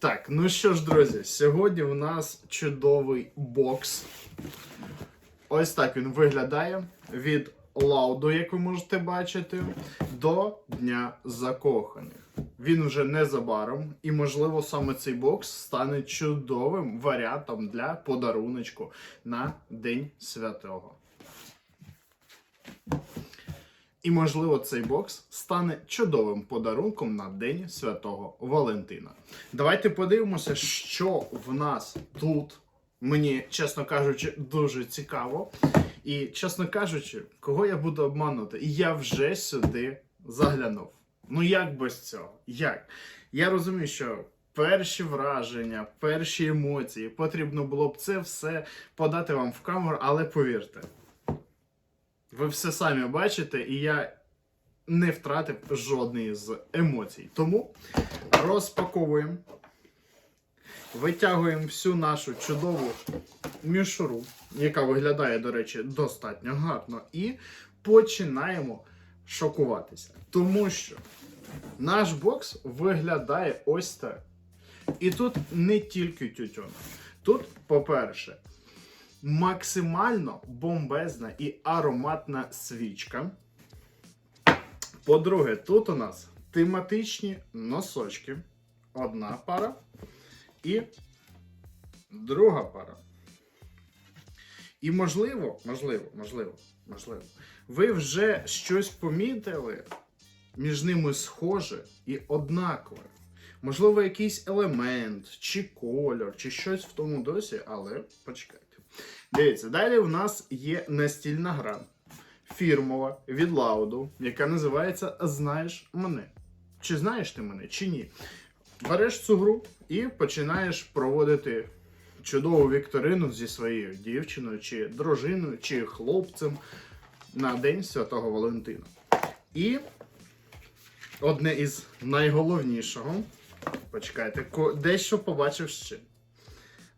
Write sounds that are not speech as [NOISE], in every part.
Так, ну що ж, друзі, сьогодні у нас чудовий бокс. Ось так він виглядає від лауду, як ви можете бачити, до Дня Закоханих. Він вже незабаром, і, можливо, саме цей бокс стане чудовим варіантом для подаруночку на День Святого. І, можливо, цей бокс стане чудовим подарунком на День Святого Валентина. Давайте подивимося, що в нас тут. Мені, чесно кажучи, дуже цікаво. І, чесно кажучи, кого я буду обманути? Я вже сюди заглянув. Ну як без цього? Як? Я розумію, що перші враження, перші емоції потрібно було б це все подати вам в камеру, але повірте, ви все самі бачите, і я не втратив жодної з емоцій. Тому розпаковуємо, витягуємо всю нашу чудову мішуру, яка виглядає, до речі, достатньо гарно, і починаємо шокуватися. Тому що наш бокс виглядає ось так. І тут не тільки тютюн. Тут, по-перше, максимально бомбезна і ароматна свічка. По-друге, тут у нас тематичні носочки. Одна пара і друга пара. І можливо, можливо, можливо, можливо, ви вже щось помітили між ними схоже і однакове. Можливо, якийсь елемент, чи кольор, чи щось в тому досі, але почекайте. Дивіться, далі у нас є настільна гра фірмова від Лауду, яка називається Знаєш мене. Чи знаєш ти мене, чи ні? Береш цю гру і починаєш проводити чудову вікторину зі своєю дівчиною, чи дружиною, чи хлопцем на День Святого Валентина. І одне із найголовнішого. Почекайте, дещо побачив ще.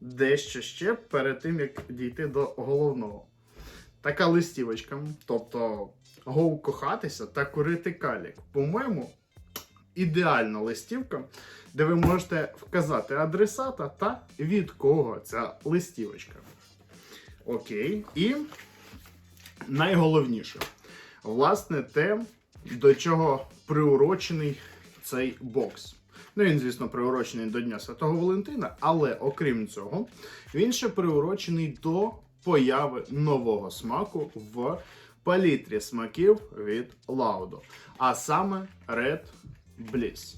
Дещо ще перед тим, як дійти до головного. Така листівочка, тобто гоу кохатися та курити калік. По-моєму, ідеальна листівка, де ви можете вказати адресата та від кого ця листівочка. Окей. І найголовніше, власне, те, до чого приурочений цей бокс. Ну, він, звісно, приурочений до Дня Святого Валентина, але окрім цього, він ще приурочений до появи нового смаку в палітрі смаків від Laudo. А саме Red Bliss.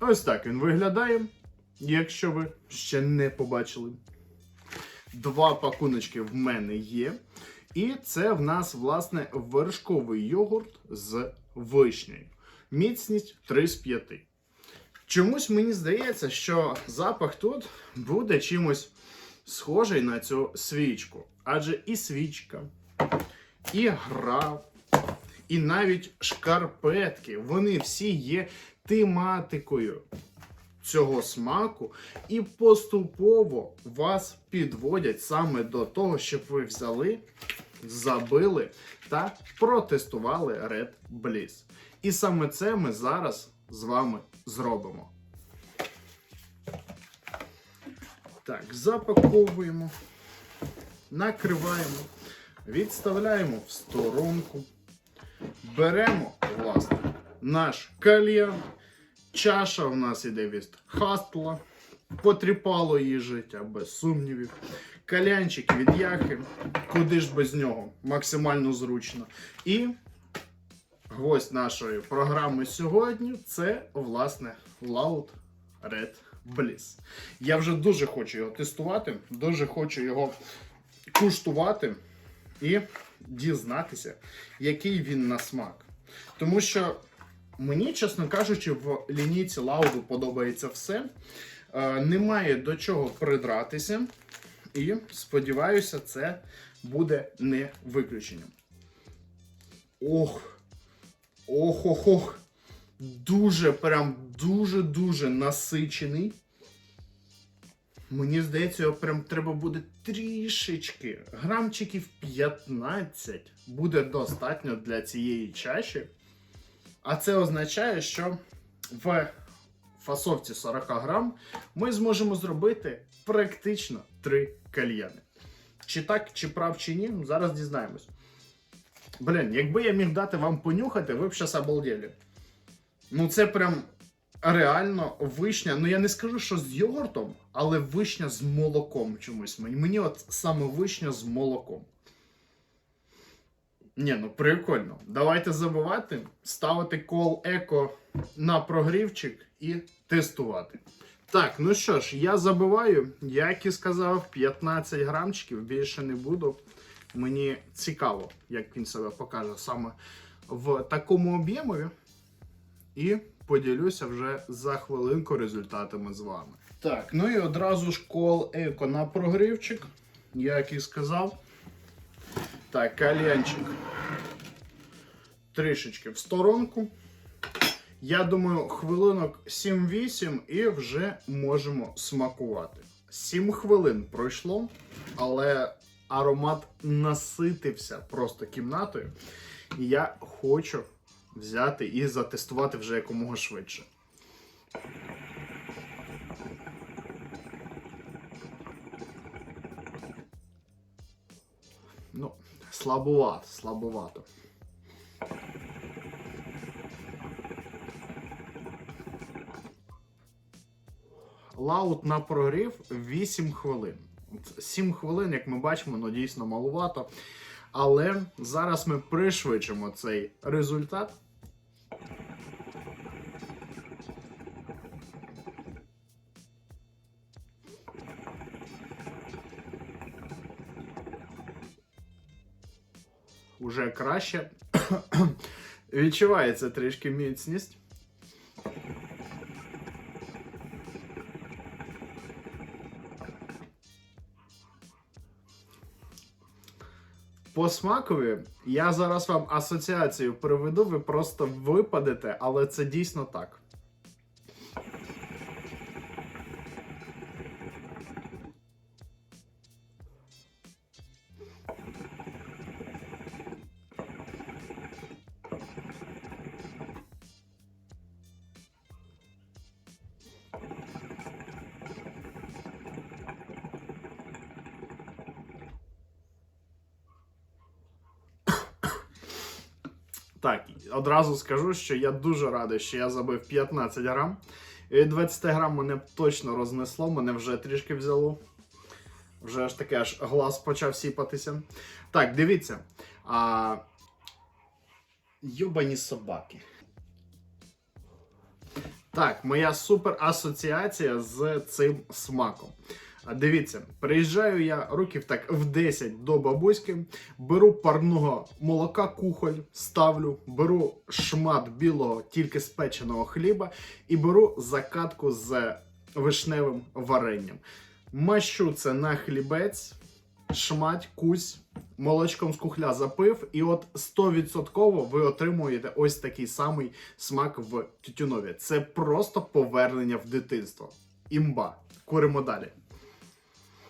Ось так він виглядає, якщо ви ще не побачили. Два пакуночки в мене є. І це в нас, власне, вершковий йогурт з вишнею. Міцність 3 з 5. Чомусь мені здається, що запах тут буде чимось схожий на цю свічку. Адже і свічка, і гра, і навіть шкарпетки, вони всі є тематикою цього смаку і поступово вас підводять саме до того, щоб ви взяли, забили та протестували Red Bliss. І саме це ми зараз з вами зробимо. Так, запаковуємо, накриваємо, відставляємо в сторонку, беремо, власне, наш кальян. Чаша у нас іде від хастла. Потріпало її життя, без сумнівів. Калянчик від яхи. Куди ж без нього? Максимально зручно. І гвоздь нашої програми сьогодні це, власне, Loud Red Bliss. Я вже дуже хочу його тестувати, дуже хочу його куштувати і дізнатися, який він на смак. Тому що мені, чесно кажучи, в лінійці Лауду подобається все. Е, немає до чого придратися. І сподіваюся, це буде не виключенням. Ох! Ох, ох, ох. Дуже, прям дуже-дуже насичений. Мені здається, його прям треба буде трішечки. Грамчиків 15 буде достатньо для цієї чаші. А це означає, що в фасовці 40 грам ми зможемо зробити практично 3 кальяни. Чи так, чи прав, чи ні, зараз дізнаємось. Блін, якби я міг дати вам понюхати, ви б зараз обалдели. Ну, це прям реально вишня. Ну, я не скажу, що з йогуртом, але вишня з молоком чомусь. Мені от саме вишня з молоком. Ні, ну прикольно. Давайте забувати, ставити кол еко на прогрівчик і тестувати. Так, ну що ж, я забиваю, як і сказав, 15 грамчиків, більше не буду. Мені цікаво, як він себе покаже саме в такому об'ємові. І поділюся вже за хвилинку результатами з вами. Так, ну і одразу ж кол еко на прогрівчик, як і сказав. Так, кальянчик трішечки в сторонку. Я думаю, хвилинок 7-8 і вже можемо смакувати. 7 хвилин пройшло, але аромат наситився просто кімнатою. І я хочу взяти і затестувати вже якомога швидше. Ну, слабовато, слабовато. Лаут на прогрів 8 хвилин. От 7 хвилин, як ми бачимо, ну дійсно малувато. Але зараз ми пришвидшимо цей результат. Уже краще. [CLEARS THROAT] Відчувається трішки міцність. По смакові я зараз вам асоціацію приведу, ви просто випадете, але це дійсно так. Так, одразу скажу, що я дуже радий, що я забив 15 грам. Від 20 грам мене точно рознесло, мене вже трішки взяло. Вже аж таке аж глаз почав сіпатися. Так, дивіться. А... Йобані собаки. Так, моя супер асоціація з цим смаком. А Дивіться, приїжджаю я років так в 10 до бабуськи, беру парного молока кухоль, ставлю, беру шмат білого, тільки спеченого хліба і беру закатку з вишневим варенням. Мащу це на хлібець, шмать, кусь, молочком з кухля запив, і от 100% ви отримуєте ось такий самий смак в тютюнові. Це просто повернення в дитинство. Імба. Куримо далі.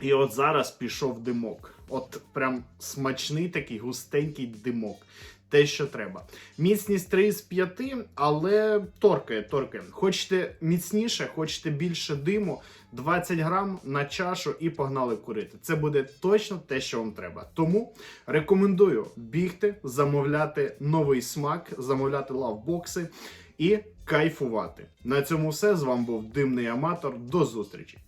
І от зараз пішов димок. От прям смачний такий густенький димок. Те, що треба. Міцність 3 з 5, але торкає, торкає. Хочете міцніше, хочете більше диму, 20 грам на чашу і погнали курити. Це буде точно те, що вам треба. Тому рекомендую бігти, замовляти новий смак, замовляти лавбокси і кайфувати. На цьому все. З вами був димний аматор. До зустрічі!